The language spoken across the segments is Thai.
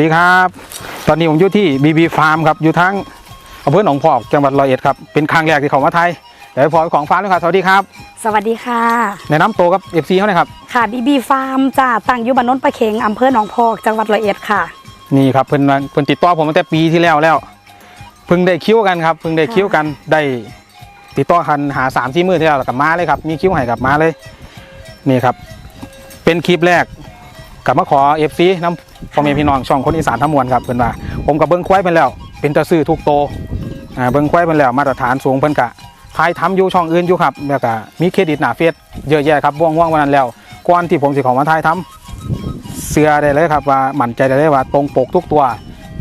สวัสดีครับ ตอนนี้ผมอยู่ที่บีบีฟาร์มครับ อยู่ทั้งอำเภอหนองพอก จังหวัดร้อยเอ็ดครับ เป็นครั้งแรกที่เขามาไทยเดี๋ยวให้พอของฟาร์มด้วยครับสวัสดีครับ สวัสดีค่ะ แนะนำตัวกับเอฟซีเขาหน่อยครับ ค่ะบีบีฟาร์มจ้าตั้งอยู่บ้านโนนประเข็งอำเภอหนองพอก จังหวัดร้อยเอ็ดค่ะ นี่ครับเพิ่นมาเพิ่นติดต่อผมตั้งแต่ปีที่แล้วแล้ว เพิ่งได้คิวกันครับ เพิ่งได้คิวกัน ได้ติดต่อกันหาสามที่มือที่แล้วแล้วกลับมาเลยครับ มีคิวให้กลับมาเลย นี่ครับ เป็นคลิปแรก กลับมาขอเอฟซีน้ำพ่อแม่พี่น้องช่องคนอีสานทั้งมวลครับเพิ่นว่าผมกับเบิ้งควายเป็นแล้ว เป็นตะซื้อทุกโตอ่าเบิ้งควายเป็นแล้วมาตรฐานสูงเพิ่นกะทายทำอยู่ช่องอื่นอยู่ครับแล้วก็มีเครดิตหนาเฟซเยอะแยะครับว่างๆวันนั้นแล้วก่อนที่ผมสิเของมาทายทำเสือได้เลยครับว่ามั่นใจได้เลยว่าตรงปกทุกตัว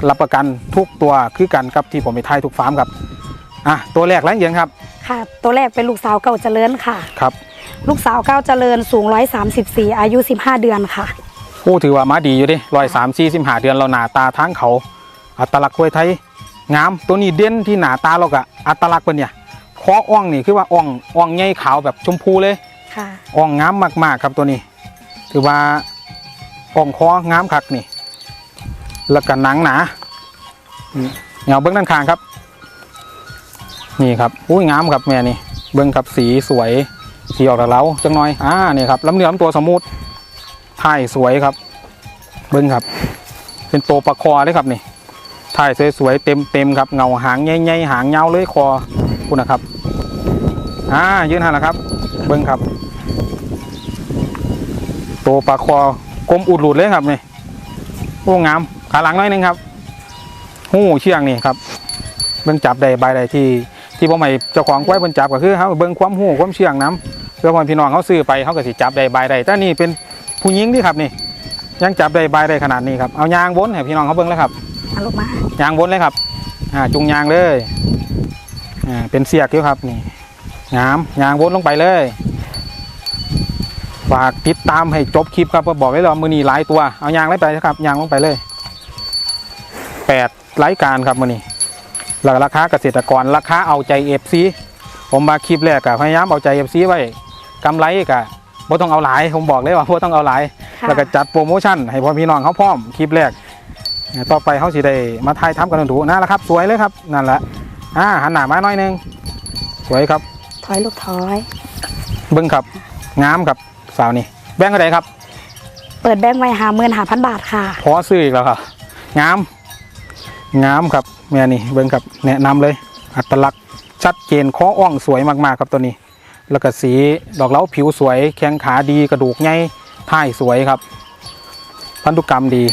รับประกันทุกตัวคือกันครับที่ผมไปทายทุกฟาร์มครับอะตัวแรกแล้วยังครับค่ะ ตัวแรกเป็นลูกสาวเก่าเจริญค่ะครับ ลูกสาวเก้าเจริญสูง 134 อายุ 15 เดือนค่ะ ผู้ถือว่ามาดีอยู่ดิร้อยสามสี่สิบห้าเดือนเราหนาตาทั้งเขา อัตลักษณ์กล้วยไทยงามตัวนี้เด่นที่หนาตาเรากะอัตลักษณ์เป็นเนี่ยคออ่องนี่คือว่าอ่องอ่องใหญ่ขาวแบบชมพูเลยค่ะอ่องงามมากๆครับตัวนี้ ถือว่าอ่องคองามคักนี่ แล้วก็หนังหนาอืมเงาเบื้องด้านข้างครับ นี่ครับอุ้ยงามครับแม่นี่ เบื้องครับสีสวยสีออกแล้วจังหน่อยอ่านี่ครับลำเนื้อลำตัวสมูท ถ่ายสวยครับ เบื้งครับ เป็นตัวปลาคอเลยครับนี่ถ่ายสวยๆเต็มๆครับเงาหางใหญ่ๆหางยาเลยคอคุณนะครับอ่ายืนหันแล้วครับ เบิ้งครับตัวปลาคอกลมอุดหลุดเลยครับนี่โอ้งามขาหลังน้อยนึงครับหูเชืองนี่ครับเบิ้งจับได้ใบใดที่ที่ผมให้เจ้าของไว้เบิ้งจับก็คือเขาเบิ้งความหูความเชืองน้ำเพื่อพอพี่น้องเขาซื้อไปเขาก็สิจับได้ใบใดแต่นี่เป็น ผู้หญิงที่ครับนี่ ยังจับได้ใบใดขนาดนี้ครับเอายางวนให้พี่น้องเขาเบิ้งเลยครับเอาลูกมายางวนเลยครับอ่าจุงยางเลยอ่าเป็นเสียกอยู่ครับนี่งามยางวนลงไปเลยฝากติดตามให้จบคลิปครับก็บอกไว้แล้วมือนี้หลายตัวเอายางไล่ไปนะครับยางลงไปเลยแปดรายการครับมือนี้แล้วก็ราคาเกษตรกรราคาเอาใจเอฟซีผมมาคลิปแรกอะพยายามเอาใจเอฟซีไว้กำไรกะ บ่ต้องเอาหลายผมบอกเลยว่าบ่ต้องเอาหลายค่ะ แล้วก็จัดโปรโมชั่นให้พ่อพี่น้องเขาพร้อมคลิปแรกต่อไปเขาสิได้มาถ่ายทำกันดูนั่นแหละครับ สวยเลยครับนั่นแหละอ่าหันหน้ามาหน่อยหนึงสวยครับถอยลูกถอย เบิ้งครับงามครับสาวนี่แบงค์เท่าไหร่ครับ เปิดแบงค์ไว้หาเมื่นหาพันบาทค่ะ พอซื้ออีกแล้วครับงาม งามครับแม่นี่เบิ้งครับแนะนำเลย อัตลักษณ์ชัดเจนคออ่องสวยมากๆครับตัวนี้ แล้วก็สีดอกเล้าผิวสวย แข้งขาดีกระดูกใหญ่ท่ายสวยครับ พันธุกรรมดี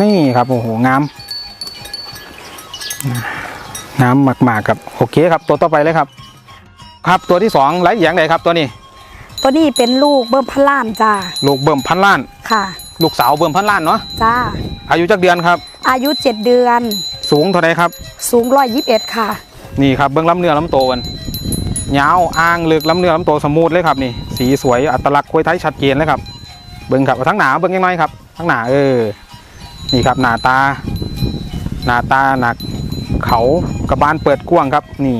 นี่ครับโอ้โหงามงามมากๆครับโอเคครับ ตัวต่อไปเลยครับ ครับตัวที่สองไรอย่างไรครับตัวนี้ตัวนี้เป็นลูกเบิ้มพันล้านจ้าลูกเบิ่มพันล้านค่ะ ลูกสาวเบิ่มพันล้านเนาะจ้าอายุจักเดือนครับ อายุ7เดือน สูงเท่าไรครับ สูง121ค่ะ นี่ครับเบื้องลำเนื้อลำโตมัน ยาวอ่างเลึกลำเนื้อลำโตสมูทเลยครับนี่สีสวยอัตลักษณ์ควยไทยชัดเจนเลยครับเบิ้งครับทั้งหนาเบิ้งยังน้อยครับทั้งหนาเออนี่ครับหนาตา หนาตาหนักเขากระบาลเปิดกว้างครับ นี่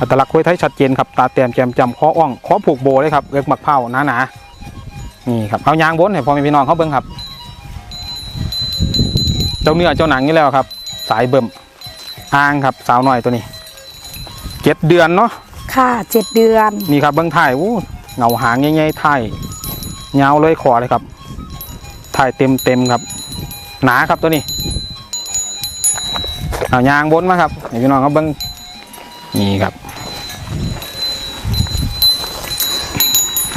อัตลักษณ์ควยไทยชัดเจนครับตาเต็มแจมจำคออ่องคอผูกโบเลยครับเอิกหมักเผาหนาหนานี่ครับเอายางบนให้พ่อแม่พี่น้องเขาเบิ้งครับ เจ้าเนื้อเจ้าหนังนี่แล้วครับ สายเบิ่มอ่างครับสาวหน่อยตัวนี้เจ็ดเดือนเนาะ ค่ะ7เดือน นี่ครับเบื้องถ่ายอู้เหงาหางใหญ่ๆถ่ายยาวเลยคอเลยครับ ถ่ายเต็มเต็มๆครับ หนาครับตัวนี้เอายางบนมาครับให้พี่น้องครับเบิ้งนี่ครับ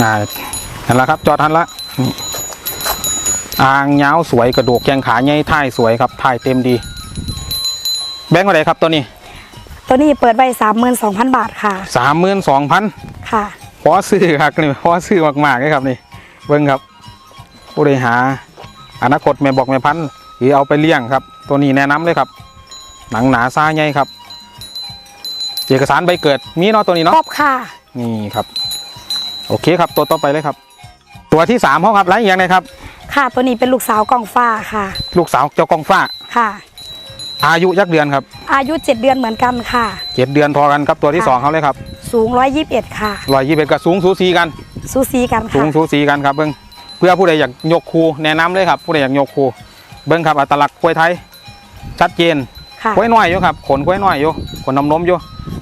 อ่านั่นละครับจอดทันละอ่างยาวสวยกระดูกแข้งขาใหญ่ถ่ายสวยครับถ่ายเต็มดี แบงค์อะไรครับตัวนี้ ตัวนี้เปิดไว้32,000บาทค่ะสามหมื่นสองพันค่ะพอซื้อครับนี่พอซื้อมากๆเลยครับนี่เบิ้งครับ ผู้บริหารอนาคตแม่บอกแม่พันธุ์หรือเอาไปเลี้ยงครับ ตัวนี้แนะนำเลยครับ หนังหนาซ่าใหญ่ครับ เอกสารใบเกิดมีเนาะตัวนี้ครเนาะอบค่ะ นี่ครับ โอเคครับตัวต่อไปเลยครับ ตัวที่สามเขาครับไรอย่างไรครับ ค่ะตัวนี้เป็นลูกสาวกองฟ้าค่ะ ลูกสาวเจ้ากองฟ้าค่ะ อายุยักเดือนครับ อายุ 7 เดือนเหมือนกันค่ะ เจ็ดเดือนพอกันครับตัวที่สองเขาเลยครับสูง 121 ค่ะ รอยยี่สิบเอ็ดกับสูงสูสีกันซูซีกันสูค่ะงสูสีกันครับเบิ้งเพื่อผู้ใดอยากยกคูแนะนำเลยครับ ผู้ใดอยากยกคูเบิ้งครับอัตลักษณ์กล้วยไทย ชัดเจน ค่ะ กล้วยน้อยอยู่ครับขนกล้วยน้อยอยู่ขนน้ำนมอยู่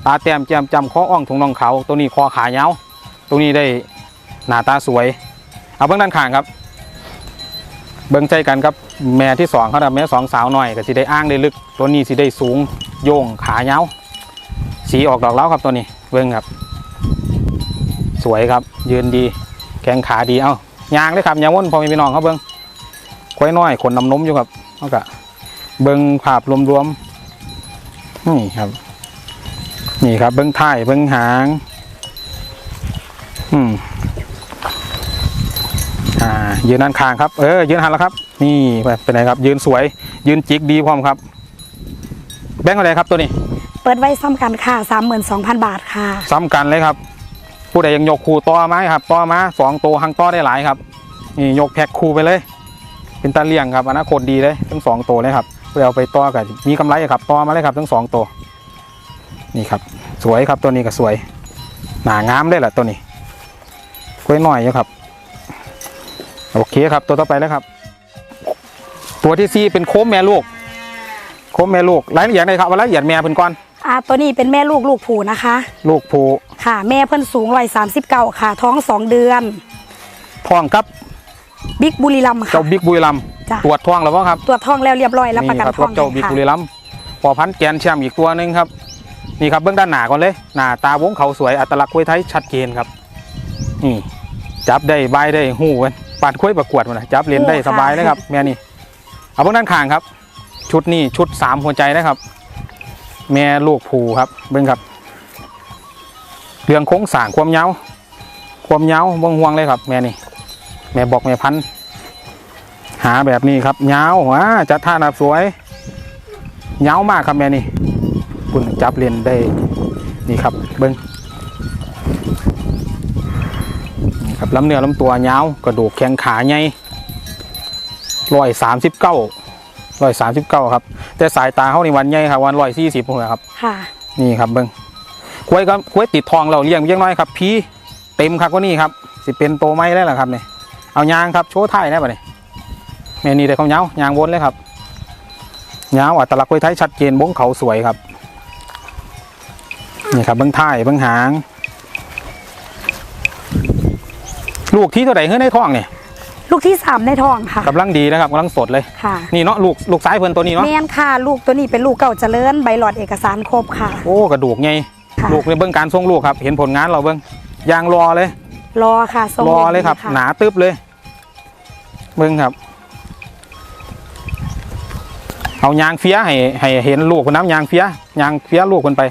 ตาแต้มแจ่มจำคออ่องถุงน่องเขาวตัวนี้คอขายาวตัวนี้ได้หน้าตาสวย เอาเบิ้งด้านข้างครับ เบิ้งใจกันครับ แม่ที่สองเขาดับแม่สองสาวหน่อยก็สิได้อ้างได้ลึก ตัวนี้สิได้สูงโย่งขาเยาวสีออกดอกแล้วครับตัวนี้เบิ้งครับ สวยครับ ยืนดีแข้งขาดีเอ้ายางเลยครับยางวนพอมีพี่น้องเขาเบิ้งควายน้อยขนน้ำนมอยู่ครับเขาก็เบิ้งภาพรวมๆนี่ครับ นี่ครับ เบิ้งท้ายเบิ้งหาง อืมอ่ายืนด้านข้างครับ เออยืนหันแล้วครับ นี่เป็นไงครับ ยืนสวย ยืนจิกดีพร้อมครับ แบงค์อะไรครับตัวนี้ เปิดไว้ซ้ำกันค่ะ32,000บาทค่ะ ซ้ำกันเลยครับ ผู้ใดยังยกคูต่อไม้ครับต่อมาสองตัวหังต่อได้หลายครับนี่ยกแพ็คคูไปเลย เป็นตาเลี่ยงครับอนาคตดีเลยทั้งสองตัวเลยครับเพื่อเอาไปต่อกันมีกำไรครับต่อมาเลยครับ ทั้งสองตัวนี่ครับ สวยครับตัวนี้ก็สวย หนางามเลยแหละตัวนี้กล้วยหน่อยอยู่ครับ โอเคครับตัวต่อไปแล้วครับ ตัวที่สี่เป็นโค้มแม่ลูก โค้มแม่ลูกรายละเอียดเลยครับว่ารายละเอียดแม่เพิ่นก่อนอ่าตัวนี้เป็นแม่ลูกลูกผูนะคะ ลูกผูค่ะ แม่เพิ่นสูง139ค่ะ ท้อง2เดือนท้องครับบิ๊กบุรีรัมย์ค่ะเจ้าบิ๊กบุรีรัมย์จ้ะตรวจท้องแล้วบ่ครับตรวจท้องแล้วเรียบร้อยรับประกันนี่คท้รัองเจ้าบิ๊กค่ะบุรีรัมย์พอพันธุ์แกนแชมป์อีกตัวหนึ่งครับนี่ครับเบื้องด้านหน้าก่อนเลยหน้าตาวงเขาสวยอัตลักษณ์กล้วยไทยชัดเจนครับนี่จับได้ใบายได้หูกันปาดกล้วยประกวดมันนะจับเลนได้สบายเลยครับแม่นี่ เอาเบื้องด้านข้างครับ ชุดนี้ชุดสามหัวใจนะครับ แม่ลูกผูครับเบื้องครับเรื่องโค้งสางความยาวความยาวบ่งห่วงเลยครับ แม่นี่แม่บอกแม่พันหาแบบนี้ครับยาวว้าจัดท่านับสวยยาวมากครับแม่นี่คุณจับเลนได้นี่ครับเบิ้งนี่ครับลำเนื้อลำตัวยาวกระดูกแข้งขาใหญ่ ร้อยสามสิบเก้าร้อยสามสิบเก้าครับ แต่สายตาเขานี่วันใหญ่ครับวันร้อยสี่สิบผมครับ ค่ะนี่นี่ครับเบิ้งกล้วยก็กล้วยติดทองเราเลี้ยงเลี้ยงน้อยครับ พีเต็มครับก็นี่ครับ สิเป็นโตไม้ได้แหละครับเนี่ยเอายางครับโชว์ไทายได้ปะเนี่ยแม่นี่ได้เขาเงายางวนเลยครับเงาอัตลักษณ์กล้วยไทยชัดเจนบงเขาสวยครับนี่ครับเบิ้งท้ายเบิ้งหาง ลูกที่เท่าไหร่เฮ้ยในท้องเนี่ย ลูกที่3ในท้องค่ะกำลังดีนะครับกำลังสดเลยค่ะนี่เนาะลูกลูกซ้ายเพิ่นตัวนี้เนาะแม่นค่ะ ลูกตัวนี้เป็นลูกเก่าเจริญใบหลอดเอกสารครบค่ะ โอ้กระดูกไงค่ะลูกในเบิ้งการทรงลูกครับ เห็นผลงานเราเบิ้งยางรอเลย รอค่ะทรงรอเลยครับดีะหนาตึบเลยเบิ้งครับ เอายางเฟี้ยให้ให้เห็นลูกคนน้ำยางเฟี้ยยางเฟี้ยลูกคนไป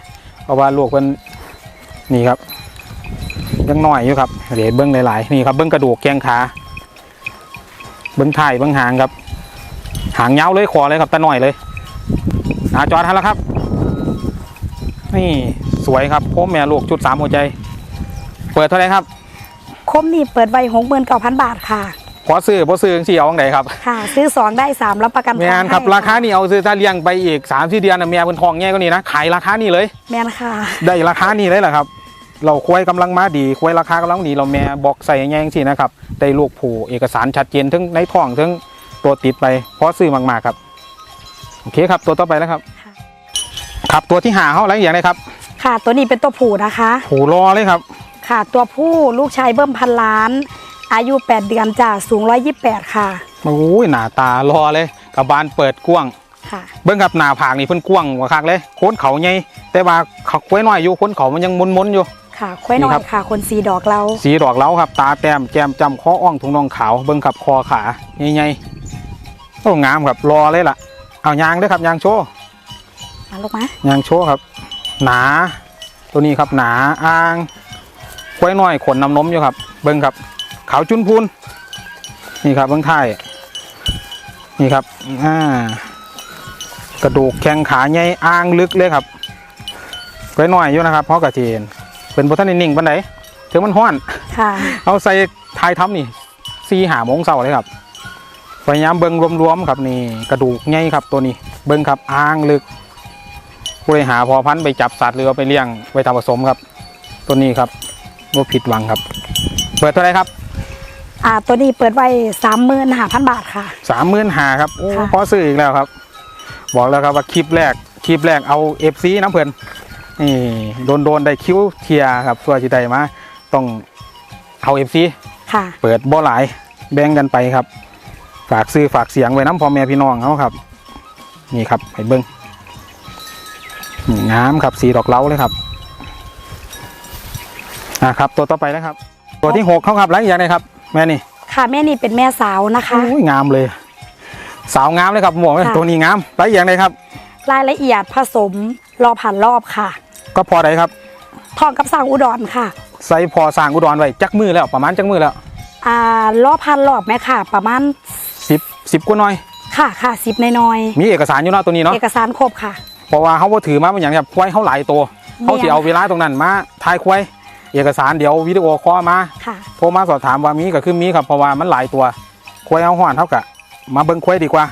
เพราะว่าลูกคนนี่ครับยังน้อยอยู่ครับเดี๋ยวเบิ้งหลายๆนี่ครับเบิ้งกระดูกแกงขา เบิ้งถ่ายเบิ้งหางครับ หางยาวเลยคอเลยครับตาหน่อยเลยอาจอดทันแล้วครับ นี่สวยครับโค้มแม่ลูกชุดสามหัวใจ เปิดเท่าไหรครับ คมนี่เปิดไว้69,000บาทค่ะขอซื้อพอซื้อจังสี่เอาจังไดครับ ค่ะ ซื้อ2ได้3รับประกันแม่นครับให้ราคานี่เอาซื้อถ้าเลี้ยงไปอีก3ามสี่เดือนน่ะแม่เป็นทองแง่ก็นี่นะขายราคานี่เลย แม่นค่ะ ได้ราคานี่เลยแหละครับ เราควายกำลังมาดีควายราคากำลังดีเราแม่บอกใส่แง่งสินะครับได้ลูกผูเอกสารชัดเจนทั้งในท้องทั้งตัวติดไปเพราะซื้อมากๆครับโอเคครับตัวต่อไปแล้วครับค่ะครับตัวที่หาเขาอะไรอย่างไรครับ ค่ะตัวนี้เป็นตัวผูนะคะ ผูรอเลยครับ ค่ะตัวผู้ลูกชายเบิ้มพันล้าน อายุ 8 เดือนจ้าสูง 128 ค่ะโอ้ยหน้าตารอเลยกับบานเปิดกว้างค่ะเบิ้งกับหน้าผากนี่เพิ่นกว้างกว่าคักเลยโค้นเขาใหญ่แต่ว่าเขาควายน้อยอยู่โค้นเขามันยังมนๆอยู่ ค่ะค่อยน้อนี่ครัยบค่ะ คนสีดอกเราสีดอกเล้าครับ ตาแต้มแจมจำคออ่องถุงน่องขาวเบิ้งขับคอขาใหญ่ๆโอ้งามครับรอเลยล่ะ เอายางด้วยครับยางโชว์มาลูกมายางโชว์ครับ หนา ตัวนี้ครับหนาอ่างควายน้อยขนน้ำนมอยู่ครับ เบิ้งครับขาวจุนพูนนี่ครับเบิ้งท้ายนี่ครับอ่ากระดูกแข้งขาใหญ่อ่างลึกเลยครับควายน้อยอยู่นะครับเพราะกระเจน เป็นบุท่านนิ่งๆปันไดถึงมันห้อน ค่ะ เอาใส่ทายทำนี่ซีหาโมงเสาเลยครับพยายามเบิ้งรวมๆครับนี่กระดูกใหญ่ครับตัวนี้ เบิ้งครับอ่างลึกผู้บริหาพอพันธุ์ไปจับสัตว์หรือเอาไปเลี้ยงไปทำผสมครับ ตัวนี้ครับว่าผิดหวังครับ เปิดเท่าไหรครับ อ่า ตัวนี้เปิดไว้สามหมื่นห้าพันบาทค่ะ สามหมื่นหาครับโอ้ค่ะ พอซื้ออีกแล้วครับ บอกแล้วครับว่าคลิปแรกคลิปแรกเอาเอฟซีน้ำเพลิน นี่โดนโดนๆได้คิ้วเทียครับตัวจีได้มาต้องเอาเอฟซีค่ะ เปิดบ่หลายแบ่งกันไปครับ ฝากซื้อฝากเสียงไว้น้ำพ่อแม่พี่น้องเขาครับ นี่ครับไปเบิ้งนี่งามครับสีดอกเล้าเลยครับอะครับ ตัวต่อไปนะครับ ตัวที่หกเขาครับไรอย่างไรครับ แม่นี่ ค่ะแม่นี่เป็นแม่สาวนะคะโอ้ยงามเลย สาวงามเลยครับหมวกเลยค่ะตัวนี้งามไรอย่างไรครับ รายละเอียดผสมรอผ่านรอบค่ะ ก็พอได้ครับทองกับสร้างอุดรค่ะใส่พอสร้างอุดรไว้จักมือแล้วประมาณจักมือแล้วอ่ารอบพันรอบไหมค่ะ ประมาณสิบสิบกว่าหน่อย ค่ะค่ะสิบน้อยมีเอกสารอยู่เนาะตัวนี้ๆเนาะเอกสารครบค่ะ เพราะว่าเขาบ่ถือมาเป็นอย่างแบบควายเขาหลายตัวแม่นเขาสิเอาเวลาตรงนั้นมาถ่ายควายเอกสารเดี๋ยววิดีโอคอลมา ค่ะ โทรมาสอบถามว่ามีก็คือมีครับเพราะว่ามันหลายตัวควายเอาห่อนเท่ากับมาเบิ่งควายดีกว่า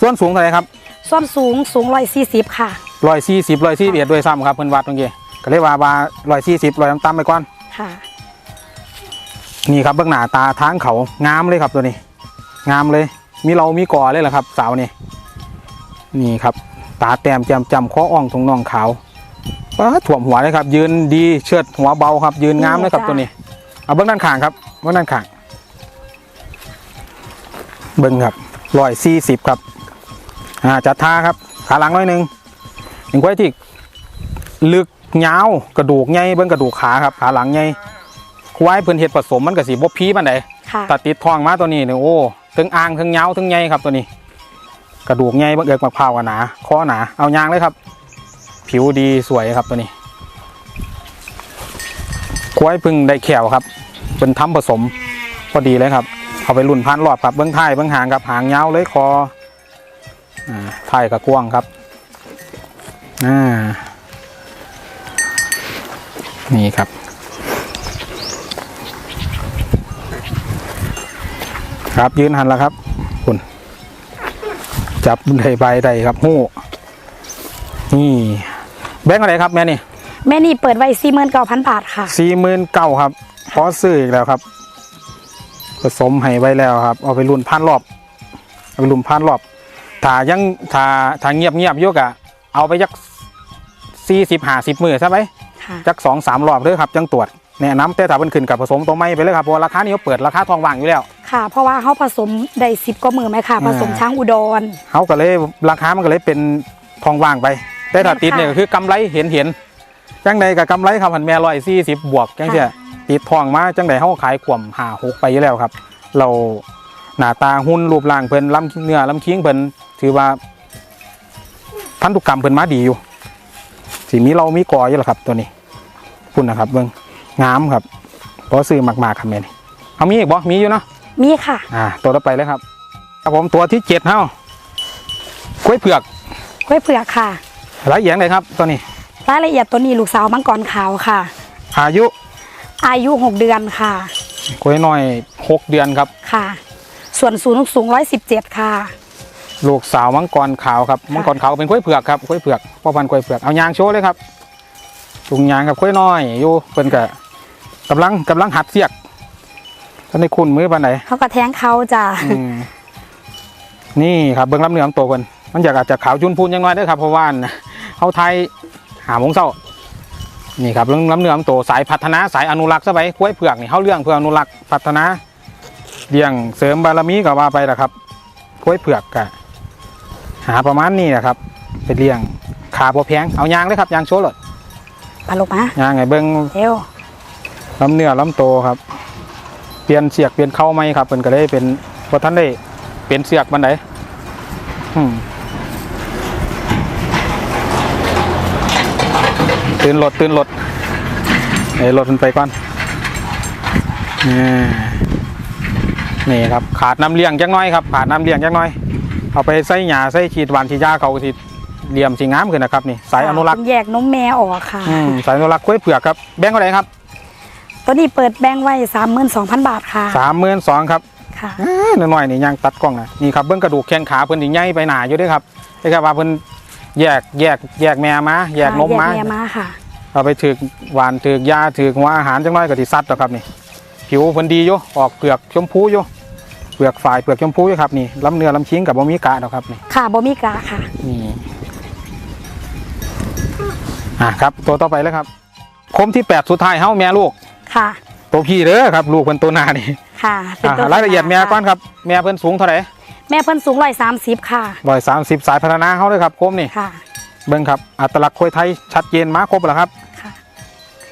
ส่วนสูงเท่าไหร่ครับ ส่วนสูงสูงร้อยสี่สิบค่ะ ร้อยสี่สิบร้อยสี่เอ็ดด้วยซ้ำครับเพิ่นวัดตรงนี้ก็เลยว่าว่าร้อยสี่สิบร้อยต่ำๆไปก่อนค่ะนี่ครับเบื้องหน้าตาทางเขางามเลยครับตัวนี้ งามเลย มีเรามีก่อเลยเหรอครับ สาวนี่นี่ครับ ตาแต้มแจ่มจำข้ออ่องตรงน่องขาวว้าถ่วมหัวเลยครับ ยืนดีเชิดหัวเบาครับ ยืนงามเลยครับจ้ะตัวนี้เอาเบื้องด้านข้างครับเบื้องด้านข้างเบิ้งครับร้อยสี่สิบครับอ่าจัดท่าครับขาหลังน้อยหนึ่ง หนึ่งไว้ที่ลึกยาวกระดูกใหญ่เบิ้งกระดูกขาครับขาหลังใหญ่ควายเพิ่นเห็ดผสมมันก็สีบพีมันไดค่ะตัดติดทองมาตัวนี้เนี่ยโอ้ถึงอ่างถึงเหงาถึงใหญ่ครับตัวนี้ กระดูกใหญ่บังเอิกมะพร้าวอะหนาคอหนาเอายางเลยครับ ผิวดีสวยครับตัวนี้ควายพึ่งได้แขวครับเป็นทำผสมพอดีเลยครับเอาไปรุ่นพันรอบครับเบื้องท้ายเบื้องหางครับหางยาวเลยคออ่าท้ายกับกว้างครับ อ่า นี่ครับ ครับยืนหันแล้วครับ คุณ จับได้ใบใดครับหู้นี่ แบงค์อะไรครับแม่นี่แม่นี่เปิดไว้สี่หมื่นเก้าพันบาทค่ะสี่หมื่นเก้าครับพอซื้ออีกแล้วครับ ผสมให้ไว้แล้วครับ เอาไปรุ่นพันรอบ เอาไปรุ่นพันรอบถ้ายังถ้าถ้าเงียบเงียบๆอยกอะเอาไปยัก สี่สิบห้าสิบมือใช่ไหมค่ะจักสองสามรอบเลยครับจังตรวจแนะนำแต่ถ้ามันขึ้นกับผสมตัวไม่ไปเลยครับเพราะว่าราคานี้เขาเปิดราคาทองว่างอยู่แล้วค่ะ เพราะว่าเขาผสมได้สิบกว่ามือไหมค่ะอ่าผสมช้างอุดรเขาก็เลยราคามันก็เลยเป็นทองว่างไป แต่ถ้าติดเนี่ยก็คือกำไรเห็นเห็นจังใดกับกำไรครับพันแม่ร้อยสี่สิบบวกจังเสียติดทองมาจังใดเขาขายขวมหาหกไปอยู่แล้วครับ เราหน้าตาหุ่นรูปร่างเพิ่นลำเนื้อลำเคียงเพิ่นถือว่าพันธุกรรมเพิ่นมาดีอยู่ สีมีเรามีกออยู่แล้วครับตัวนี้คุณนะครับเบิ่งงามครับเพราะซื้อมากๆครับแม่นี่เอามีอีกบ่มีอยู่เนาะมีค่ะอ่าตัวต่อไปเลยครับครับผมตัวที่เจ็ดเฮากล้วยเผือกกล้วยเผือกค่ะรายละเอียดเลยครับตัวนี้รายละเอียดตัวนี้ลูกสาวมังกรขาวค่ะ อายุ อายุหกเดือนค่ะกล้วยน้อยหกเดือนครับค่ะ ส่วนสูงสูงร้อยสิบเจ็ดค่ะ ลูกสาวมังกรขาวครับมังกรขาวเป็นกล้วยเผือกครับกล้วยเผือกพ่อพันธุ์กล้วยเผือกเอายางโชว์เลยครับจุงยางกับกล้วยน้อยอยู่เพิ่นก็กำลังกำลังหัดเสียกท่านได้คุณมือปานไหนเขาก็แท้งเขาจ้ะอืมนี่ครับเบิ้งลำเนื้อลำตัวเพิ่นมันอยากอาจจะขาวจุนพูนยังน้อยเด้อครับเพราะว่าน่ะเขาไทยหาโมงเช้านี่ครับเรื่องลำเนื้อลำตัวสายพัฒนาสายอนุรักษ์ซะไปกล้วยเผือกนี่เขาเรื่องเพื่ออนุรักษ์พัฒนาเลี้ยงเสริมบารมีก็ว่าไปละครับกล้วยเผือกกะ หาประมาณนี้นะครับไปเลี้ยงขาพอแพงเอายางเลยครับยางโชว์เลยปลาลูกมายางไงเบิ้งเร็วลำเนื้อลำโตวครับ เปลี่ยนเสียกเปลี่ยนเข้าไหมครับเพิ่นก็เลยเป็นพอท่านได้เปลี่ยนเสียกบันไดอืมตื่นรถตื่นรถเอ้ยรถมันไปก่อนนี่นี่ครับขาดน้ำเลี้ยงจังน้อยครับขาดน้ำเลี้ยงจังน้อย เอาไปใส่หญ้าใส่ฉีดหวานฉีดยาเขาก็สิเหลี่ยมสีงามขึ้นนะครับนี่สายอนุรักษ์แยกนมแม่ออกค่ะ อืมสายอนุรักษ์กล้วยเผือกครับแบงค์เท่าไหร่ครับตัวนี้เปิดแบงค์ไว้สามหมื่นสองพันบาทค่ะสามหมื่นสองครับค่ะอ่าหน่อยๆนี่ยังตัดกล้องนะนี่ครับเบื้องกระดูกแข้งขาเพิ่นสิใหญ่ไปหนาอยู่เด้วยครับนี่ครับว่าเพิ่นแยกแยกแยกแม่มาแยกนมมา แยกแม่มาค่ะ เอาไปถือกหวานถือกยาถือกหัวอาหารจังน้อยก็สิซัดต่อครับนี่ ผิวเพิ่นดีอยู่ออกเปลือกชมพูอยู่ เปลือกฝ่ายเปลือกชมพูอยู่ครับนี่ลำเนื้อลำชิ้งกับบ่มีกาดอกครับนี่ค่ะบ่มีกาค่ะ นี่อะครับ ตัวต่อไปเลยครับคมที่แปดสุดท้ายเฮ้าแม่ลูกค่ะ ตัวพี่เด้อครับ ลูกเพิ่นตัวหน้านี่ค่ะเป็นอะตัวรายละเอียดแม่ก่อนครับแม่เพิ่นสูงเท่าไหร่แม่เพิ่นสูงร้อยสามสิบค่ะร้อยสามสิบสายพัฒนาเขาเลยครับคมนี่ค่ะ เบิ่งครับอัตลักษณ์ควยไทยชัดเจนมาครบแล้วครับ ค่ะ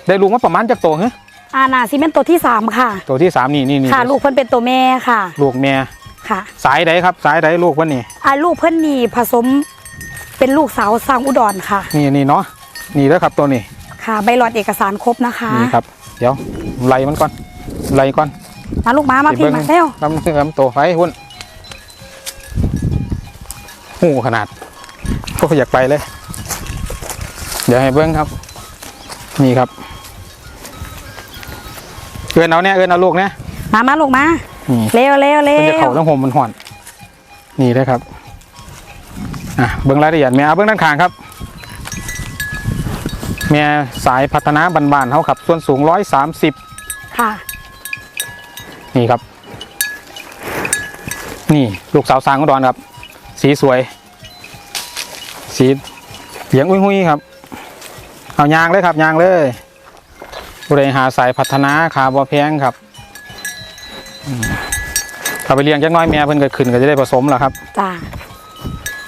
ได้ลูกมาประมาณจากตัวเหรอ อานาซีเมนต์ตัวที่สามค่ะ ตัวที่สามนี่นี่นี่ค่ะ ลูกเพิ่นเป็นตัวแม่ค่ะ ลูกแม่ค่ะ สายใดครับ สายใดลูกเพิ่นนี่อาลูกเพิ่นนี่ผสมเป็นลูกสาวสร้างอุดรค่ะ นี่นี่เนาะนี่แล้วครับตัวนี้ค่ะ ใบหลอดเอกสารครบนะคะนี่ครับ เดี๋ยวไล่มันก่อนไล่ก่อนมาลูกม้ามาสิพี่เบิ่งมาเร็วลำเนื้อลำตัวไฟหุ่นหูขนาดก็อยากไปเลย เดี๋ยวให้เบิ้งครับ นี่ครับ เอื้อนเอาเนี่ยเอื้อนเอาลูกเนี่ยมามาลูกมานี่เร็วเร็วเร็มันจะวเข่าต้องห่มมันห่อนนี่เลยครับอะเบิ้งรายละเอียดแม่เอาเบิ้งด้านข้างครับแม่สายพัฒนาบานๆเขาครับส่วนสูงร้อยสามสิบค่ะ นี่ครับ นี่ลูกสาวสางอุดรครับ สีสวย สีเหลียงอุ้ยหุยๆครับ เอายางเลยครับยางเลย บริหาสายพัฒนาขาบอแพงครับอืมถ้าไปเลี้ยงจักหน้อยแม่เพิ่นก็ขึ้นก็จะได้ผสมแล้วครับ จ้า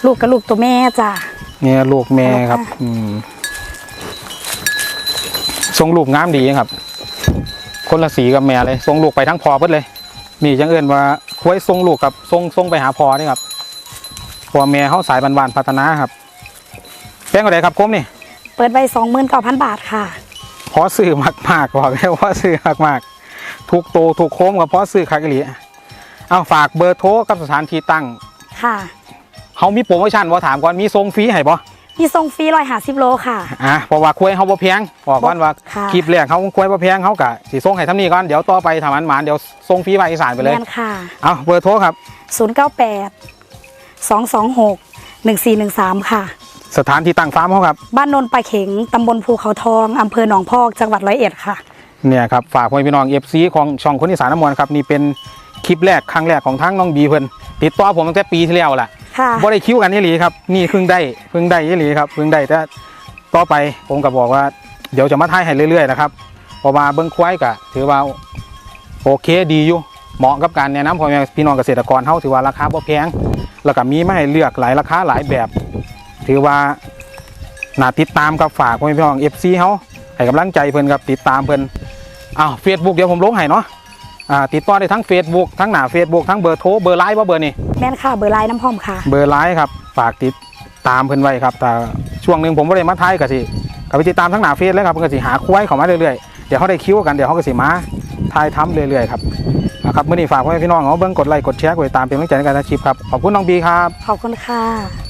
ลูกกับลูกตัวแม่จ้าเนี่ยลูกแม่ครับค่ะอืมทรงลูกงามดีครับ คนละสีกับแม่เลยทรงลูกไปทั้งพอเพิ่นเลย นี่จังเอื่นว่าคุ้ยทรงลูกกับทรงทรงไปหาพอนี่ครับพอแม่เขาสายบานๆพัฒนาครับแป้งอะไรครับคมนี่ เปิดไว้สองหมื่นเก้าพันบาทค่ะพ อซื้อมากมากๆบอกเลยว่าซื้อมากมากๆถูกโตถูกโค้มกับพอซื้อคักอีหลีเอาฝากเบอร์โทรกับสถานที่ตั้ง ค่ะเขามีโปรโมชั่นว่าถามก่อนมีทรงฟรีให้บ่มีทรงฟรีร้อยห้าสิบโลค่ะอะเพราะว่าคุ้ยเขาบ่แพงบอกก่อนว่าค่ะคลิปแรกเขาคุ้ยบ่แพงเขากะสิส่งให้ทำนี่ก่อนเดี๋ยวต่อไปทำมันหมานเดี๋ยวส่งฟรีไปอีสานไปเลยแม่นค่ะเอาเบอร์โทรครับศูนย์เก้าแปดสองสองหกหนึ่งสี่หนึ่งสามค่ะ สถานที่ตั้งฟาร์มเขาครับ บ้านนนท์ปลาเข็งตำบลภูเขาทองอำเภอหนองพอกจังหวัดร้อยเอ็ดค่ะเนี่ยครับฝากพ่อแม่พี่น้องเอฟซีของช่องคนอีสานน้ำมวลครับนี่เป็นคลิปแรกครั้งแรกของทั้งน้องบีเพิ่นติดต่อผมตั้งแต่ปีที่แล้วแหละค่ะบ่ได้คิวกันยี่หลีครับนี่เพิ่งได้เพิ่งได้ยี่หลีครับเพิ่งได้แต่ต่อไปผมก็บอกว่า เดี๋ยวจะมาถ่ายให้เรื่อยๆนะครับเพอมาเบิ้งควายก็ถือว่าโอเคดีอยู่เหมาะกับการแนะนำพ่อแม่พี่น้องเกษตรกรเฮาถือว่าราคาบ่แพงแล้วก็มีมาให้เลือกหลายราคาหลายแบบ ถือว่าน่าติดตามกับฝากพ่อแม่พี่น้อง FC เฮาให้กำลังใจเพิ่นครับติดตามเพิ่นอ้าว Facebook เดี๋ยวผมลงให้เนาะอ่าติดต่อได้ทั้ง Facebook ทั้งหน้า Facebook ทั้งเบอร์โทรเบอร์ไลน์บ่เบอร์นี่แม่นค่ะเบอร์ไลน์น้ำพร้อมค่ะ เบอร์ไลน์ครับฝากติดตามเพิ่นไว้ครับแต่ช่วงหนึ่งผมไม่ได้มาไทยก็สิก็ไปติดตามทั้งหน้าเฟซเลยครับเพิ่นก็สิหาควายเข้ามาเรื่อยๆเดี๋ยวเขาได้คิวกันเดี๋ยวเขาก็สิมาทายทำเรื่อยๆครับนะครับมื่อนี้ฝากไว้ให้พี่น้องเอาเบิ่งกดไลค์กดแชร์กดติดตามเป็นกำลังใจในการทำคลิปครับขอบคุณน้องบีครับขอบคุณค่ะ